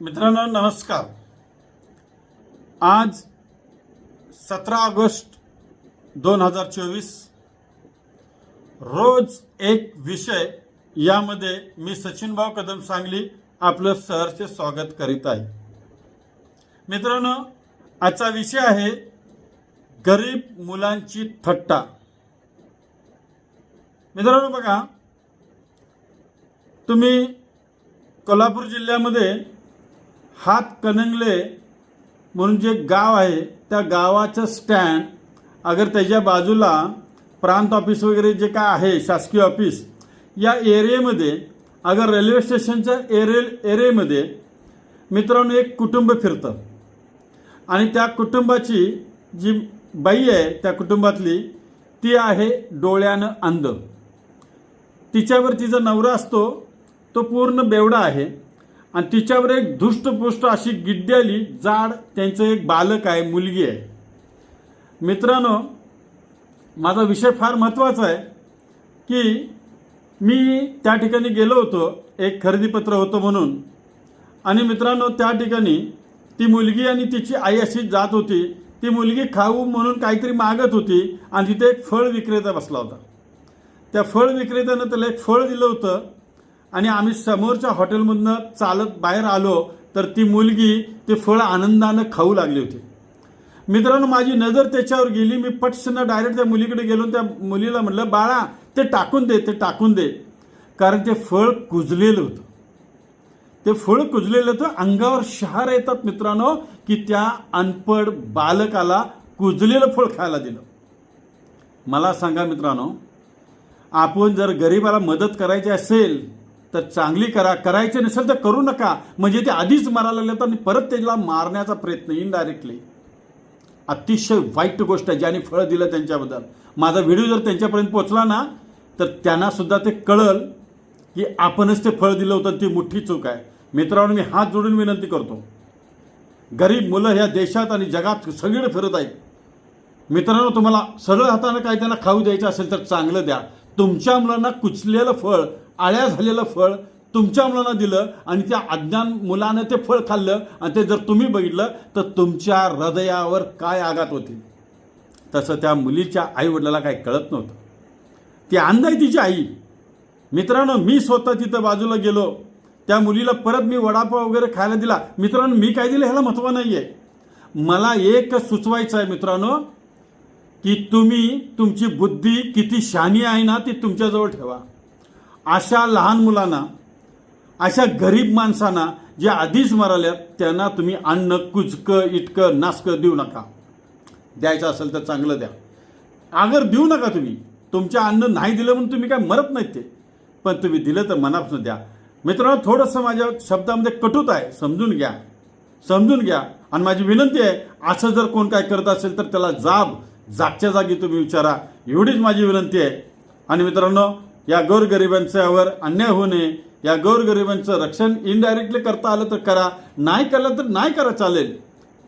मित्रांनो नमस्कार. आज सतरा ऑगस्ट दोन हजार चोवीस. रोज एक विषय यामध्ये मी सचिनभाऊ कदम सांगली आपलं सहर्ष स्वागत करीत आहे. मित्रांनो आजचा विषय आहे गरीब मुलांची थट्टा. मित्रांनो बघा तुम्ही कोल्हापूर जिल्ह्यामध्ये हात कनंगले म्हणून जे गाव आहे त्या गावाचं स्टँड अगर त्याच्या बाजूला प्रांत ऑफिस वगैरे जे काय आहे शासकीय ऑफिस या एरियामध्ये अगर रेल्वे स्टेशनच्या एरियल एरियामध्ये मित्रांनो एक कुटुंब फिरतं. आणि त्या कुटुंबाची जी बाई आहे त्या कुटुंबातली ती आहे डोळ्यानं अंध. तिच्यावर तिचा नवरा असतो तो पूर्ण बेवडा आहे. आणि तिच्यावर एक धुष्टपुष्ट अशी गिड्डी आली जाड त्यांचं एक बालक आहे मुलगी आहे. मित्रांनो माझा विषय फार महत्त्वाचा आहे की मी त्या ठिकाणी गेलो होतो एक खरेदीपत्र होतं म्हणून. आणि मित्रांनो त्या ठिकाणी ती मुलगी आणि तिची आई अशी जात होती ती मुलगी खाऊ म्हणून काहीतरी मागत होती आणि तिथे एक फळ विक्रेता बसला होता. त्या फळ विक्रेत्यानं त्याला एक फळ दिलं होतं आणि आम्ही समोरच्या हॉटेलमधनं चालत बाहेर आलो तर ती मुलगी ते फळ आनंदानं खाऊ लागली होती. मित्रांनो माझी नजर त्याच्यावर गेली. मी पटसनं डायरेक्ट त्या मुलीकडे गेलो त्या मुलीला म्हटलं बाळा ते टाकून दे ते टाकून दे. कारण ते फळ कुजलेलं होतं. ते फळ कुजलेलं होतं. अंगावर शहार येतात मित्रांनो की त्या अनपड बालकाला कुजलेलं फळ खायला दिलं. मला सांगा मित्रांनो आपण जर गरिबाला मदत करायची असेल तर चांगली करा करायचे नसेल तर करू नका. म्हणजे ते आधीच मारायला लागले तर परत त्याला मारण्याचा प्रयत्न इनडायरेक्टली अतिशय वाईट गोष्ट आहे ज्याने फळ दिलं त्यांच्याबद्दल. माझा व्हिडिओ जर त्यांच्यापर्यंत पोचला ना तर त्यांनासुद्धा ते कळल की आपणच ते फळ दिलं होतं ती मोठी चूक आहे. मित्रांनो मी हात जोडून विनंती करतो. गरीब मुलं ह्या देशात आणि जगात सगळीकडे फिरत आहेत. मित्रांनो तुम्हाला सगळं हातानं काय त्यांना खाऊ द्यायचं असेल तर चांगलं द्या. तुमच्या मुलांना कुचलेलं फळ आळ्या झालेलं फळ तुमच्या मुलांना दिलं आणि त्या अज्ञान मुलानं ते फळ खाल्लं आणि ते जर तुम्ही बघितलं तर तुमच्या हृदयावर काय आघात होतील? तसं त्या मुलीच्या आईवडिलाला काही कळत नव्हतं. ती अंध आहे तिची आई. मित्रांनो मी स्वतः तिथं बाजूला गेलो. त्या मुलीला परत मी वडापाव वगैरे खायला दिला. मित्रांनो मी काय दिलं ह्याला महत्त्व नाही आहे मला एक सुचवायचं आहे मित्रांनो की तुम्ही तुमची बुद्धी किती शहाणी आहे ना ती तुमच्याजवळ ठेवा. अशा लहान मुलांना अशा गरीब माणसांना जे आधीच मराल्यात त्यांना तुम्ही अन्न कुचकं इटकं नासकं देऊ नका. द्यायचं असेल तर चांगलं द्या. अगर देऊ नका तुम्ही तुमच्या अन्न नाही दिलं म्हणून तुम्ही काय मरत नाहीत ते. पण तुम्ही दिलं तर मनापासून द्या. मित्रांनो थोडंसं माझ्या शब्दामध्ये कटूत आहे समजून घ्या. समजून घ्या. आणि माझी विनंती आहे असं जर कोण काय करत असेल तर त्याला जाब जागच्या जागी तुम्ही विचारा. एवढीच माझी विनंती आहे. आणि मित्रांनो या गोरगरिबांच्यावर अन्याय होऊ नये. या गोरगरिबांचं रक्षण इनडायरेक्टली करता आलं तर करा. नाही केलं तर नाही करा चालेल.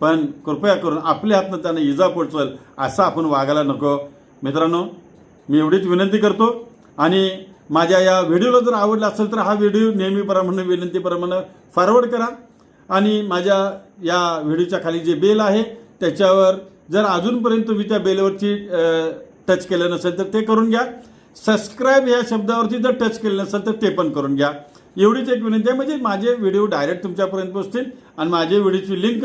पण कृपया करून आपल्या हातनं त्यांना इजा पोचवेल असं आपण वागायला नको. मित्रांनो मी एवढीच विनंती करतो. आणि माझ्या या व्हिडिओला जर आवडला असेल तर हा व्हिडिओ नेहमीप्रमाणे विनंतीप्रमाणे फॉरवर्ड करा. आणि माझ्या या व्हिडिओच्या खाली जे बेल आहे त्याच्यावर जर अजूनपर्यंत तुम्ही त्या बेलवरची टच केलं नसेल तर ते करून घ्या. सबस्क्राईब या शब्दावरती जर टच केलं नसेल तर ते पण करून घ्या. एवढीच एक विनंती आहे. म्हणजे माझे व्हिडिओ डायरेक्ट तुमच्यापर्यंत पोहोचतील आणि माझे व्हिडिओची लिंक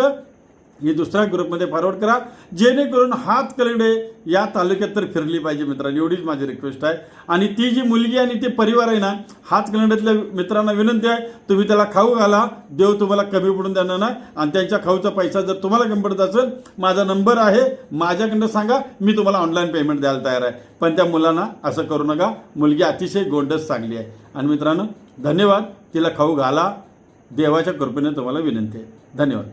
ही दुसऱ्या ग्रुपमध्ये फॉरवर्ड करा. जेणेकरून हातकलंगडे या तालुक्यात तर फिरली पाहिजे मित्रांनो एवढीच माझी रिक्वेस्ट आहे. आणि ती जी मुलगी आणि ते परिवार आहे ना हातकलंगड्यातल्या मित्रांना विनंती आहे तुम्ही त्याला खाऊ घाला. देव तुम्हाला कमी पडून देणार नाही. आणि त्यांच्या खाऊचा पैसा जर तुम्हाला कमी पडत असेल माझा नंबर आहे. माझ्याकडनं सांगा मी तुम्हाला ऑनलाईन पेमेंट द्यायला तयार आहे. पण त्या मुलांना असं करू नका. मुलगी अतिशय गोंडस चांगली आहे. आणि मित्रांनो धन्यवाद. तिला खाऊ घाला. देवाच्या कृपेने तुम्हाला विनंती आहे. धन्यवाद.